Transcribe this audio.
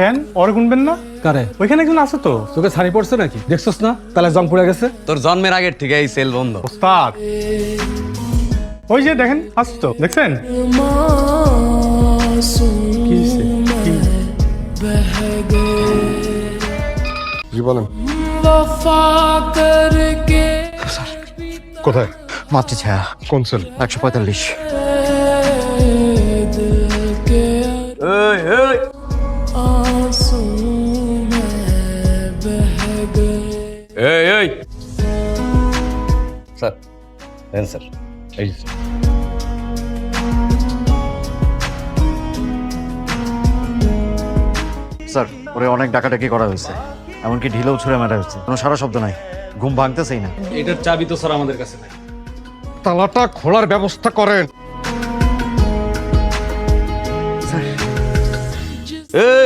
কেন? ওর গুনবেন না? কারে? ওইখানে একজন আছে তো। তোকে ছাড়ি পড়ছে নাকি? দেখছস না? তাহলে জং পড়ে গেছে। তোর জন্মের আগের থেকে এই সেল বন্ধ। ওস্তাদ। ওই যে দেখেন আসছে তো দেখছেন? কি হইছে? কি? জি বলেন। কোথায়? মাতৃ ছায়া। কোন সেল? একশো পঁয়তাল্লিশ। এই এই স্যার দেন স্যার এই স্যার। স্যার ওরে অনেক ডাকাডাকি করা হয়েছে। এমনকি ঢিলেও ছুঁড়ে মারা হয়েছে। কোনো সারা শব্দ নাই। ঘুম ভাঙতেছেই না। এটার চাবি তো স্যার আমাদের কাছে নাই। তালাটা খোলার ব্যবস্থা করেন। এই